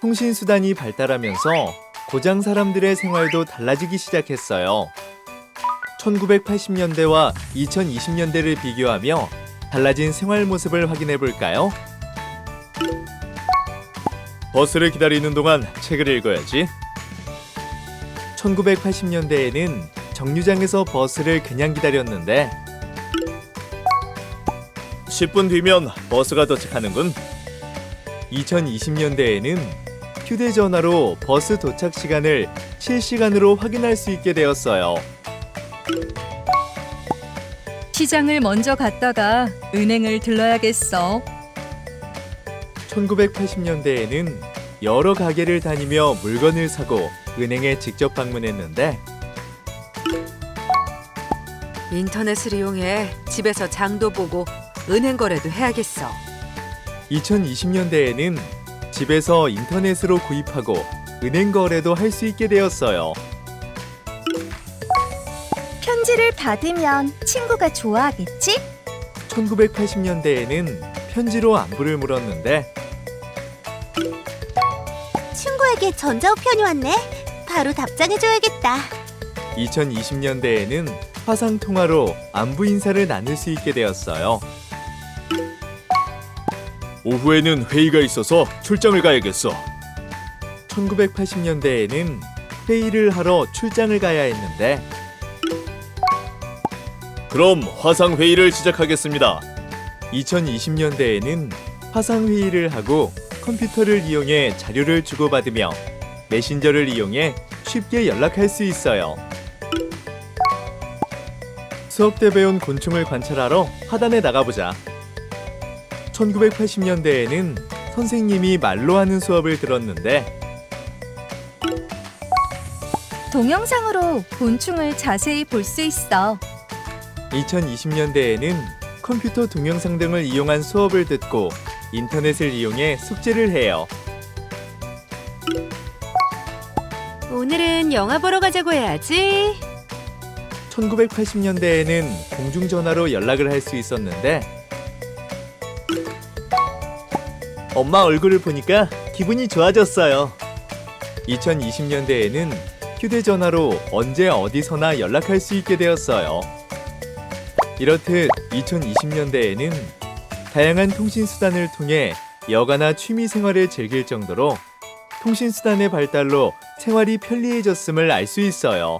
통신 수단이 발달하면서 고장 사람들의 생활도 달라지기 시작했어요. 1980년대와 2020년대를 비교하며 달라진 생활 모습을 확인해 볼까요? 버스를 기다리는 동안 책을 읽어야지. 1980년대에는 정류장에서 버스를 그냥 기다렸는데 10분 뒤면 버스가 도착하는군. 2020년대에는 휴대전화로 버스 도착 시간을 실시간으로 확인할 수 있게 되었어요. 시장을 먼저 갔다가 은행을 들러야겠어. 1980년대에는 여러 가게를 다니며 물건을 사고 은행에 직접 방문했는데 인터넷을 이용해 집에서 장도 보고 은행 거래도 해야겠어. 2020년대에는 집에서 인터넷으로 구입하고 은행 거래도 할 수 있게 되었어요. 편지를 받으면 친구가 좋아하겠지? 1980년대에는 편지로 안부를 물었는데 친구에게 전자우편이 왔네. 바로 답장해줘야겠다. 2020년대에는 화상 통화로 안부 인사를 나눌 수 있게 되었어요. 오후에는 회의가 있어서 출장을 가야겠어. 1980년대에는 회의를 하러 출장을 가야 했는데 그럼 화상 회의를 시작하겠습니다. 2020년대에는 화상 회의를 하고 컴퓨터를 이용해 자료를 주고받으며 메신저를 이용해 쉽게 연락할 수 있어요. 수업 때 배운 곤충을 관찰하러 하단에 나가보자. 1980년대에는 선생님이 말로 하는 수업을 들었는데 동영상으로 곤충을 자세히 볼 수 있어. 2020년대에는 컴퓨터 동영상 등을 이용한 수업을 듣고 인터넷을 이용해 숙제를 해요. 오늘은 영화 보러 가자고 해야지. 1980년대에는 공중전화로 연락을 할 수 있었는데 엄마 얼굴을 보니까 기분이 좋아졌어요. 2020년대에는 휴대전화로 언제 어디서나 연락할 수 있게 되었어요. 이렇듯 2020년대에는 다양한 통신수단을 통해 여가나 취미 생활을 즐길 정도로 통신수단의 발달로 생활이 편리해졌음을 알 수 있어요.